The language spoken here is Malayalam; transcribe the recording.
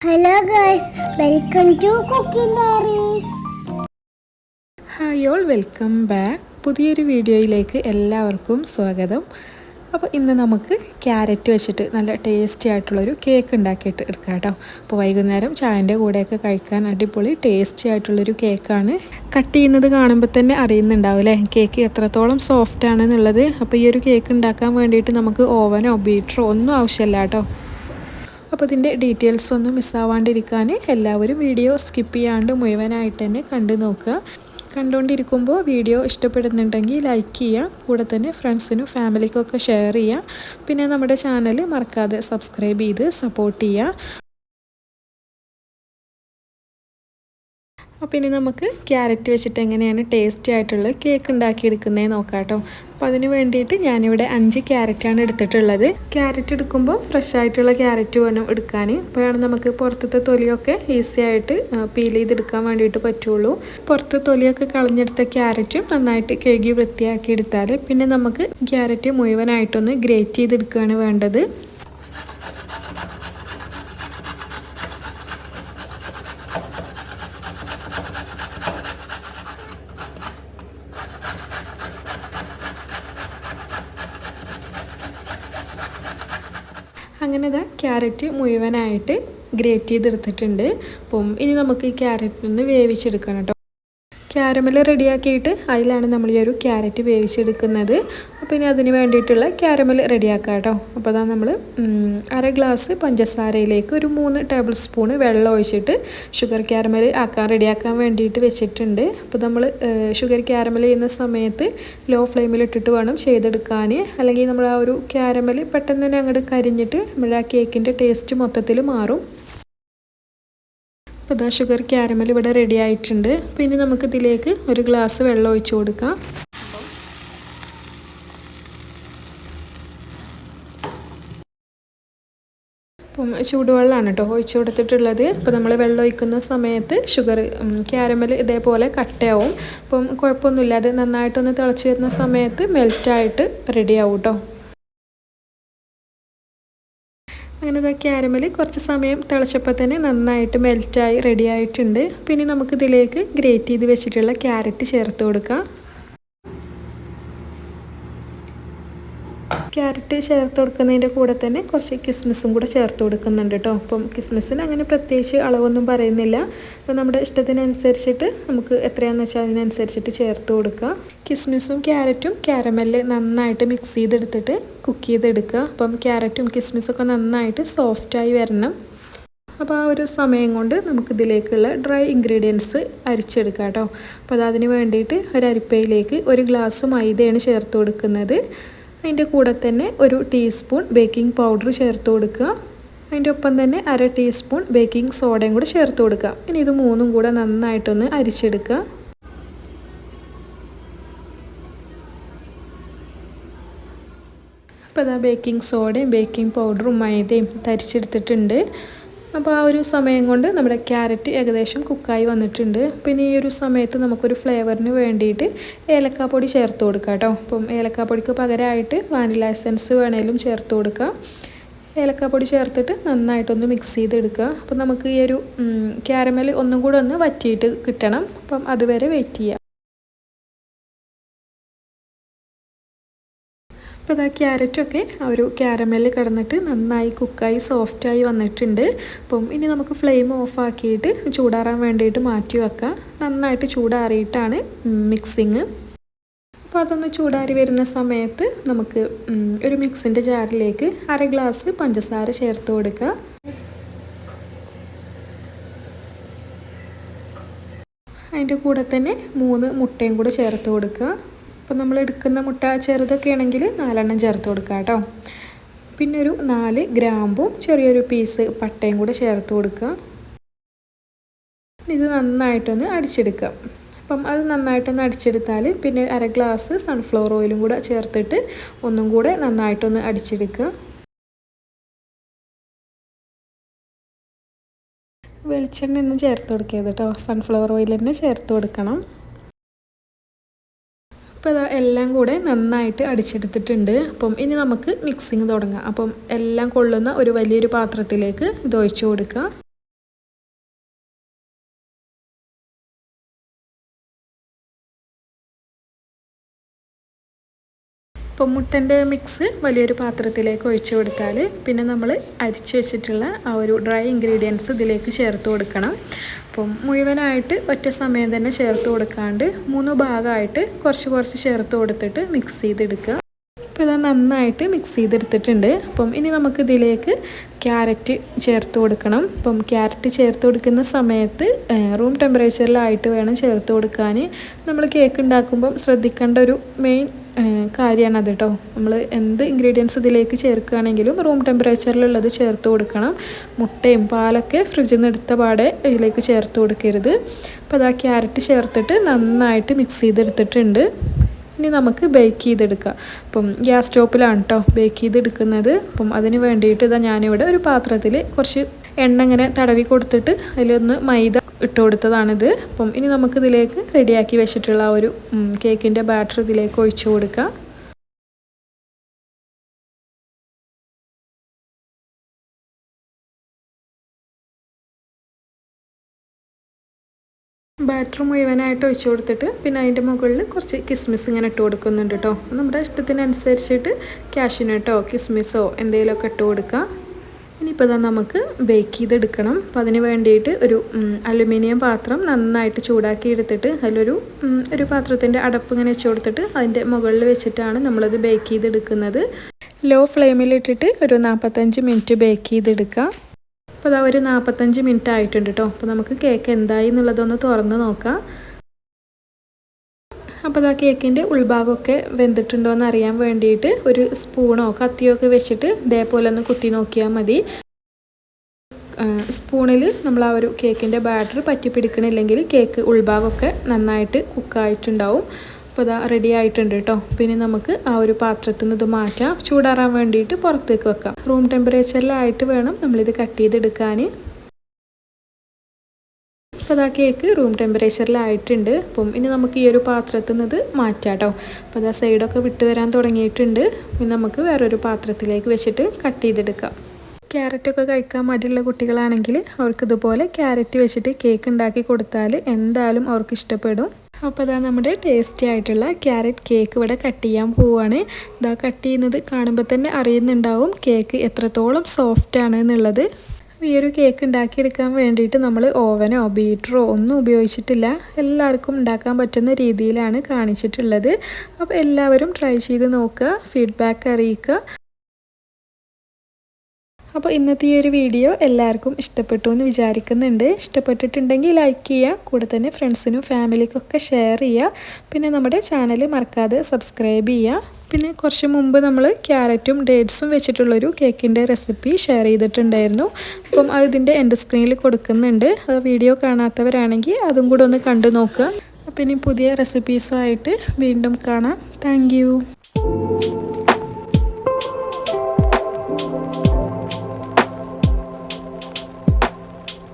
Hello girls welcome to cooking diaries hi all welcome back പുതിയൊരു വീഡിയോയിലേക്ക് എല്ലാവർക്കും സ്വാഗതം. അപ്പോൾ ഇന്ന് നമുക്ക് ക്യാരറ്റ് വെച്ചിട്ട് നല്ല ടേസ്റ്റി ആയിട്ടുള്ളൊരു കേക്ക് ഉണ്ടാക്കിയിട്ട് എടുക്കാം കേട്ടോ. അപ്പോൾ വൈകുന്നേരം ചായന്റെ കൂടെയൊക്കെ കഴിക്കാൻ അടിപൊളി ടേസ്റ്റി ആയിട്ടുള്ളൊരു കേക്കാണ് കട്ട് ചെയ്യുന്നത് കാണുമ്പോൾ തന്നെ അറിയുന്നുണ്ടാവും അല്ലേ? കേക്ക് എത്രത്തോളം സോഫ്റ്റ് ആണെന്നുള്ളത് അപ്പോൾ ഈ ഒരു കേക്ക് ഉണ്ടാക്കാൻ വേണ്ടിയിട്ട് നമുക്ക് ഓവനോ ബീറ്ററോ ഒന്നും ആവശ്യമില്ല കേട്ടോ. അപ്പോൾ ഇതിന്റെ ഡീറ്റെയിൽസ് ഒന്നും മിസ്സാവാണ്ടിരിക്കാൻ എല്ലാവരും വീഡിയോ സ്കിപ്പ് ചെയ്യാണ്ട് മുഴുവനായിട്ട് തന്നെ കണ്ടു നോക്കുക. കണ്ടുകൊണ്ടിരിക്കുമ്പോൾ വീഡിയോ ഇഷ്ടപ്പെടുന്നുണ്ടെങ്കിൽ ലൈക്ക് ചെയ്യുക. കൂടെ തന്നെ ഫ്രണ്ട്സിനും ഫാമിലിക്കൊക്കെ ഷെയർ ചെയ്യുക. പിന്നെ നമ്മുടെ ചാനൽ മറക്കാതെ സബ്സ്ക്രൈബ് ചെയ്ത് സപ്പോർട്ട് ചെയ്യുക. അപ്പോൾ ഇനി നമുക്ക് ക്യാരറ്റ് വെച്ചിട്ട് എങ്ങനെയാണ് ടേസ്റ്റി ആയിട്ടുള്ള കേക്ക് ഉണ്ടാക്കിയെടുക്കുന്നത് നോക്കാം കേട്ടോ അപ്പോൾ അതിന് വേണ്ടിയിട്ട് ഞാനിവിടെ അഞ്ച് ക്യാരറ്റാണ് എടുത്തിട്ടുള്ളത്. ക്യാരറ്റ് എടുക്കുമ്പോൾ ഫ്രഷ് ആയിട്ടുള്ള ക്യാരറ്റ് വേണം എടുക്കാൻ അപ്പോഴാണ് നമുക്ക് പുറത്തത്തെ തൊലിയൊക്കെ ഈസി ആയിട്ട് പീൽ ചെയ്തെടുക്കാൻ വേണ്ടിയിട്ട് പറ്റുള്ളൂ. പുറത്ത് തൊലിയൊക്കെ കളഞ്ഞെടുത്ത ക്യാരറ്റും നന്നായിട്ട് കഴുകി വൃത്തിയാക്കി എടുത്താൽ പിന്നെ നമുക്ക് ക്യാരറ്റ് മുഴുവനായിട്ടൊന്ന് ഗ്രേറ്റ് ചെയ്തെടുക്കുകയാണ് വേണ്ടത്. അങ്ങനെ ഇതാ ക്യാരറ്റ് മുഴുവനായിട്ട് ഗ്രേറ്റ് ചെയ്തെടുത്തിട്ടുണ്ട്. അപ്പം ഇനി നമുക്ക് ഈ ക്യാരറ്റിൽ നിന്ന് വേവിച്ചെടുക്കണം കേട്ടോ. ക്യാരമൽ റെഡിയാക്കിയിട്ട് അതിലാണ് നമ്മൾ ഈ ഒരു ക്യാരറ്റ് വേവിച്ചെടുക്കുന്നത്. അപ്പോൾ ഇനി അതിന് വേണ്ടിയിട്ടുള്ള ക്യാരമൽ റെഡിയാക്കാം കേട്ടോ. അപ്പോൾ അതാ നമ്മൾ അര ഗ്ലാസ് പഞ്ചസാരയിലേക്ക് ഒരു മൂന്ന് ടേബിൾ സ്പൂൺ വെള്ളം ഒഴിച്ചിട്ട് ഷുഗർ ക്യാരമൽ ആക്കാൻ റെഡിയാക്കാൻ വേണ്ടിയിട്ട് വെച്ചിട്ടുണ്ട്. അപ്പോൾ നമ്മൾ ഷുഗർ ക്യാരമൽ ചെയ്യുന്ന സമയത്ത് ലോ ഫ്ലെയിമിൽ ഇട്ടിട്ട് വേണം ചെയ്തെടുക്കാൻ. അല്ലെങ്കിൽ നമ്മൾ ആ ഒരു ക്യാരമൽ പെട്ടെന്ന് തന്നെ അങ്ങോട്ട് കരിഞ്ഞിട്ട് നമ്മുടെ ആ കേക്കിന്റെ ടേസ്റ്റ് മൊത്തത്തിൽ മാറും. അപ്പോൾ ഇതാ ഷുഗർ ക്യാരമൽ ഇവിടെ റെഡി ആയിട്ടുണ്ട്. പിന്നെ നമുക്ക് ഇതിലേക്ക് ഒരു ഗ്ലാസ് വെള്ളം ഒഴിച്ചു കൊടുക്കാം. അപ്പം ചൂടുവെള്ളമാണ് കേട്ടോ ഒഴിച്ചു കൊടുത്തിട്ടുള്ളത്. അപ്പോൾ നമ്മൾ വെള്ളം ഒഴിക്കുന്ന സമയത്ത് ഷുഗർ ക്യാരമൽ ഇതേപോലെ കട്ടയാവും അപ്പം കുഴപ്പമൊന്നുമില്ല. അത് നന്നായിട്ടൊന്ന് തിളച്ച് വരുന്ന സമയത്ത് മെൽറ്റായിട്ട് റെഡിയാവും കേട്ടോ. അങ്ങനെ ഇതാ ക്യാരമൽ കുറച്ച് സമയം തിളച്ചപ്പോൾ തന്നെ നന്നായിട്ട് മെൽറ്റായി റെഡി ആയിട്ടുണ്ട്. പിന്നെ നമുക്കിതിലേക്ക് ഗ്രേറ്റ് ചെയ്ത് വെച്ചിട്ടുള്ള ക്യാരറ്റ് ചേർത്ത് കൊടുക്കാം. ക്യാരറ്റ് ചേർത്ത് കൊടുക്കുന്നതിന്റെ കൂടെ തന്നെ കുറച്ച് കിസ്മിസും കൂടെ ചേർത്ത് കൊടുക്കുന്നുണ്ട് കേട്ടോ. അപ്പം കിസ്മിസിന് അങ്ങനെ പ്രത്യേകിച്ച് അളവൊന്നും പറയുന്നില്ല. അപ്പോൾ നമ്മുടെ ഇഷ്ടത്തിനനുസരിച്ചിട്ട് നമുക്ക് എത്രയാണെന്ന് വെച്ചാൽ അതിനനുസരിച്ചിട്ട് ചേർത്ത് കൊടുക്കുക കിസ്മിസും ക്യാരറ്റും ക്യാരമൽ നന്നായിട്ട് മിക്സ് ചെയ്തെടുത്തിട്ട് കുക്ക് ചെയ്തെടുക്കുക. അപ്പം ക്യാരറ്റും കിസ്മിസൊക്കെ നന്നായിട്ട് സോഫ്റ്റായി വരണം. അപ്പോൾ ആ ഒരു സമയം കൊണ്ട് നമുക്കിതിലേക്കുള്ള ഡ്രൈ ഇൻഗ്രീഡിയൻസ് അരിച്ചെടുക്കാം കേട്ടോ. അപ്പോൾ അതിന് വേണ്ടിയിട്ട് ഒരു അരിപ്പയിലേക്ക് ഒരു ഗ്ലാസ് മൈദയാണ് ചേർത്ത് കൊടുക്കുന്നത്. അതിന്റെ കൂടെ തന്നെ ഒരു ടീസ്പൂൺ ബേക്കിംഗ് പൗഡർ ചേർത്ത് കൊടുക്കുക. അതിന്റെ ഒപ്പം തന്നെ അര ടീസ്പൂൺ ബേക്കിംഗ് സോഡയും കൂടെ ചേർത്ത് കൊടുക്കുക. ഇനി ഇത് മൂന്നും കൂടെ നന്നായിട്ടൊന്ന് അരിച്ചെടുക്കുക. അപ്പോൾ അതാ ബേക്കിംഗ് സോഡയും ബേക്കിംഗ് പൗഡറും മൈദയും തരിച്ചെടുത്തിട്ടുണ്ട് അപ്പോൾ ആ ഒരു സമയം കൊണ്ട് നമ്മുടെ ക്യാരറ്റ് ഏകദേശം കുക്കായി വന്നിട്ടുണ്ട്. പിന്നെ ഈ ഒരു സമയത്ത് നമുക്കൊരു ഫ്ലേവറിന് വേണ്ടിയിട്ട് ഏലക്കാപ്പൊടി ചേർത്ത് കൊടുക്കാം കേട്ടോ. അപ്പം ഏലക്കാപ്പൊടിക്ക് പകരമായിട്ട് വാനില എസൻസ് വേണേലും ചേർത്ത് കൊടുക്കാം. ഏലക്കാപ്പൊടി ചേർത്തിട്ട് നന്നായിട്ടൊന്ന് മിക്സ് ചെയ്തെടുക്കുക. അപ്പോൾ നമുക്ക് ഈ ഒരു ക്യാരമൽ ഒന്നും കൂടെ ഒന്ന് വറ്റിയിട്ട് കിട്ടണം. അപ്പം അതുവരെ വെയിറ്റ് ചെയ്യാം അപ്പോൾ ഇതാ ക്യാരറ്റൊക്കെ ഒരു ക്യാരമലിൽ കിടന്നിട്ട് നന്നായി കുക്കായി സോഫ്റ്റായി വന്നിട്ടുണ്ട്. അപ്പം ഇനി നമുക്ക് ഫ്ലെയിം ഓഫാക്കിയിട്ട് ചൂടാറാൻ വേണ്ടിയിട്ട് മാറ്റി വെക്കാം. നന്നായിട്ട് ചൂടാറിയിട്ടാണ് മിക്സിങ് അപ്പോൾ അതൊന്ന് ചൂടാറി വരുന്ന സമയത്ത് നമുക്ക് ഒരു മിക്സിന്റെ ജാറിലേക്ക് അര ഗ്ലാസ് പഞ്ചസാര ചേർത്ത് കൊടുക്കുക അതിന്റെ കൂടെ തന്നെ മൂന്ന് മുട്ടയും കൂടെ ചേർത്ത് കൊടുക്കുക. അപ്പോൾ നമ്മൾ എടുക്കുന്ന മുട്ട ചെറുതൊക്കെ ആണെങ്കിൽ നാലെണ്ണം ചേർത്ത് കൊടുക്കുക കേട്ടോ. പിന്നെ ഒരു നാല് ഗ്രാമ്പും ചെറിയൊരു പീസ് പട്ടയും കൂടെ ചേർത്ത് കൊടുക്കുക. ഇത് നന്നായിട്ടൊന്ന് അടിച്ചെടുക്കുക. അപ്പം അത് നന്നായിട്ടൊന്ന് അടിച്ചെടുത്താൽ പിന്നെ അര ഗ്ലാസ് സൺഫ്ലവർ ഓയിലും കൂടെ ചേർത്തിട്ട് ഒന്നും കൂടെ നന്നായിട്ടൊന്ന് അടിച്ചെടുക്കുക. വെളിച്ചെണ്ണ ഒന്നും ചേർത്ത് കൊടുക്കരുത് കേട്ടോ. സൺഫ്ലവർ ഓയിൽ തന്നെ ചേർത്ത് കൊടുക്കണം. അപ്പോൾ അത് എല്ലാം കൂടെ നന്നായിട്ട് അടിച്ചെടുത്തിട്ടുണ്ട്. അപ്പം ഇനി നമുക്ക് മിക്സിങ് തുടങ്ങാം. അപ്പം എല്ലാം കൊള്ളുന്ന ഒരു വലിയൊരു പാത്രത്തിലേക്ക് ഇത് ഒഴിച്ചു കൊടുക്കുക അപ്പോൾ മുട്ടന്റെ മിക്സ് വലിയൊരു പാത്രത്തിലേക്ക് ഒഴിച്ചു കൊടുത്താൽ പിന്നെ നമ്മൾ അരിച്ചു വെച്ചിട്ടുള്ള ആ ഒരു ഡ്രൈ ഇൻഗ്രീഡിയൻസ് ഇതിലേക്ക് ചേർത്ത് കൊടുക്കണം. അപ്പം മുഴുവനായിട്ട് ഒറ്റ സമയം തന്നെ ചേർത്ത് കൊടുക്കാണ്ട് മൂന്ന് ഭാഗമായിട്ട് കുറച്ച് കുറച്ച് ചേർത്ത് കൊടുത്തിട്ട് മിക്സ് ചെയ്തെടുക്കുക. നന്നായിട്ട് മിക്സ് ചെയ്തെടുത്തിട്ടുണ്ട്. അപ്പം ഇനി നമുക്ക് ഇതിലേക്ക് ക്യാരറ്റ് ചേർത്ത് കൊടുക്കണം. അപ്പം ക്യാരറ്റ് ചേർത്ത് കൊടുക്കുന്ന സമയത്ത് റൂം ടെമ്പറേച്ചറിലായിട്ട് വേണം ചേർത്ത് കൊടുക്കാൻ നമ്മൾ കേക്ക് ഉണ്ടാക്കുമ്പം ശ്രദ്ധിക്കേണ്ട ഒരു മെയിൻ കാര്യമാണ് കേട്ടോ നമ്മൾ എന്ത് ഇൻഗ്രീഡിയൻസ് ഇതിലേക്ക് ചേർക്കുകയാണെങ്കിലും റൂം ടെമ്പറേച്ചറിലുള്ളത് ചേർത്ത് കൊടുക്കണം. മുട്ടയും പാലൊക്കെ ഫ്രിഡ്ജിൽ നിന്ന് എടുത്ത പാടെ ഇതിലേക്ക് ചേർത്ത് കൊടുക്കരുത്. അപ്പോൾ അത് ആ ക്യാരറ്റ് ചേർത്തിട്ട് നന്നായിട്ട് മിക്സ് ചെയ്തെടുത്തിട്ടുണ്ട്. ഇനി നമുക്ക് ബേക്ക് ചെയ്തെടുക്കാം. അപ്പം ഗ്യാസ് സ്റ്റോപ്പിലാണ് കേട്ടോ ബേക്ക് ചെയ്തെടുക്കുന്നത്. അപ്പം അതിന് വേണ്ടിയിട്ട് ഇതാ ഞാനിവിടെ ഒരു പാത്രത്തിൽ കുറച്ച് എണ്ണ ഇങ്ങനെ തടവി കൊടുത്തിട്ട് അതിലൊന്ന് മൈദ ഇട്ട് കൊടുത്തതാണിത്. അപ്പം ഇനി നമുക്കിതിലേക്ക് റെഡിയാക്കി വെച്ചിട്ടുള്ള ആ ഒരു കേക്കിന്റെ ബാറ്റർ ഇതിലേക്ക് ഒഴിച്ചു കൊടുക്കാം. ബാറ്റർ മുഴുവനായിട്ട് ഒഴിച്ചു കൊടുത്തിട്ട് പിന്നെ അതിന്റെ മുകളിൽ കുറച്ച് കിസ്മിസ് ഇങ്ങനെ ഇട്ട് കൊടുക്കുന്നുണ്ട് കേട്ടോ. നമ്മുടെ ഇഷ്ടത്തിനനുസരിച്ചിട്ട് കാഷ്യൂനട്ടോ കിസ്മിസോ എന്തെങ്കിലുമൊക്കെ ഇട്ട് കൊടുക്കുക ഇനിയിപ്പോൾ തന്നെ നമുക്ക് ബേക്ക് ചെയ്തെടുക്കണം. അപ്പോൾ അതിന് വേണ്ടിയിട്ട് ഒരു അലുമിനിയം പാത്രം നന്നായിട്ട് ചൂടാക്കി എടുത്തിട്ട് അതിലൊരു ഒരു പാത്രത്തിന്റെ അടപ്പ് ഇങ്ങനെ വെച്ച് കൊടുത്തിട്ട് അതിന്റെ മുകളിൽ വെച്ചിട്ടാണ് നമ്മളത് ബേക്ക് ചെയ്തെടുക്കുന്നത്. ലോ ഫ്ലെയിമിലിട്ടിട്ട് ഒരു നാൽപ്പത്തഞ്ച് മിനിറ്റ് ബേക്ക് ചെയ്തെടുക്കാം. അപ്പോൾ അതാ ഒരു നാൽപ്പത്തഞ്ച് മിനിറ്റ് ആയിട്ടുണ്ട് കേട്ടോ അപ്പോൾ നമുക്ക് കേക്ക് എന്തായി എന്നുള്ളതൊന്ന് തുറന്ന് നോക്കാം. അപ്പോൾ അതാ കേക്കിന്റെ ഉൾഭാഗമൊക്കെ വെന്തിട്ടുണ്ടോ എന്ന് അറിയാൻ വേണ്ടിയിട്ട് ഒരു സ്പൂണോ കത്തിയോ ഒക്കെ വെച്ചിട്ട് ഇതേപോലെ ഒന്ന് കുത്തി നോക്കിയാൽ മതി. സ്പൂണിൽ നമ്മൾ ആ ഒരു കേക്കിന്റെ ബാറ്റർ പറ്റി പിടിക്കണില്ലെങ്കിൽ കേക്ക് ഉൾഭാഗമൊക്കെ നന്നായിട്ട് കുക്കായിട്ടുണ്ടാവും അപ്പോൾ ഇതാ റെഡി ആയിട്ടുണ്ട് കേട്ടോ പിന്നെ നമുക്ക് ആ ഒരു പാത്രത്തിൽ നിന്ന് ഇത് മാറ്റാം. ചൂടാറാൻ വേണ്ടിയിട്ട് പുറത്തേക്ക് വെക്കാം. റൂം ടെമ്പറേച്ചറിലായിട്ട് വേണം നമ്മളിത് കട്ട് ചെയ്തെടുക്കാൻ അപ്പോൾ അതാ കേക്ക് റൂം ടെമ്പറേച്ചറിലായിട്ടുണ്ട് അപ്പം ഇനി നമുക്ക് ഈ ഒരു പാത്രത്തിൽ നിന്ന് ഇത് മാറ്റാം കേട്ടോ അപ്പോൾ അതാ സൈഡൊക്കെ വിട്ട് വരാൻ തുടങ്ങിയിട്ടുണ്ട്. ഇനി നമുക്ക് വേറൊരു പാത്രത്തിലേക്ക് വെച്ചിട്ട് കട്ട് ചെയ്തെടുക്കാം. ക്യാരറ്റൊക്കെ കഴിക്കാൻ മടിയുള്ള കുട്ടികളാണെങ്കിൽ അവർക്ക് ഇതുപോലെ ക്യാരറ്റ് വെച്ചിട്ട് കേക്ക് ഉണ്ടാക്കി കൊടുത്താൽ എന്തായാലും അവർക്ക് ഇഷ്ടപ്പെടും. അപ്പോൾ അതാ നമ്മുടെ ടേസ്റ്റി ആയിട്ടുള്ള ക്യാരറ്റ് കേക്ക് ഇവിടെ കട്ട് ചെയ്യാൻ പോവുകയാണ് ഇതാ കട്ട് ചെയ്യുന്നത് കാണുമ്പോൾ തന്നെ അറിയുന്നുണ്ടാവും കേക്ക് എത്രത്തോളം സോഫ്റ്റ് ആണ് എന്നുള്ളത്. ഈ ഒരു കേക്ക് ഉണ്ടാക്കിയെടുക്കാൻ വേണ്ടിയിട്ട് നമ്മൾ ഓവനോ ബീറ്ററോ ഒന്നും ഉപയോഗിച്ചിട്ടില്ല. എല്ലാവർക്കും ഉണ്ടാക്കാൻ പറ്റുന്ന രീതിയിലാണ് കാണിച്ചിട്ടുള്ളത്. അപ്പോൾ എല്ലാവരും ട്രൈ ചെയ്ത് നോക്കുക ഫീഡ്ബാക്ക് അറിയിക്കുക. അപ്പോൾ ഇന്നത്തെ ഈ ഒരു വീഡിയോ എല്ലാവർക്കും ഇഷ്ടപ്പെട്ടു എന്ന് വിചാരിക്കുന്നുണ്ട്. ഇഷ്ടപ്പെട്ടിട്ടുണ്ടെങ്കിൽ ലൈക്ക് ചെയ്യുക കൂടെ തന്നെ ഫ്രണ്ട്സിനും ഫാമിലിക്കൊക്കെ ഷെയർ ചെയ്യുക. പിന്നെ നമ്മുടെ ചാനൽ മറക്കാതെ സബ്സ്ക്രൈബ് ചെയ്യുക. പിന്നെ കുറച്ച് മുമ്പ് നമ്മൾ ക്യാരറ്റും ഡേറ്റ്സും വെച്ചിട്ടുള്ളൊരു കേക്കിന്റെ റെസിപ്പി ഷെയർ ചെയ്തിട്ടുണ്ടായിരുന്നു. അപ്പം അത് ഇതിന്റെ എന്റെ സ്ക്രീനിൽ കൊടുക്കുന്നുണ്ട്. അത് വീഡിയോ കാണാത്തവരാണെങ്കിൽ അതും കൂടെ ഒന്ന് കണ്ടു നോക്കുക. അപ്പം ഇനി പുതിയ റെസിപ്പീസുമായിട്ട് വീണ്ടും കാണാം. താങ്ക്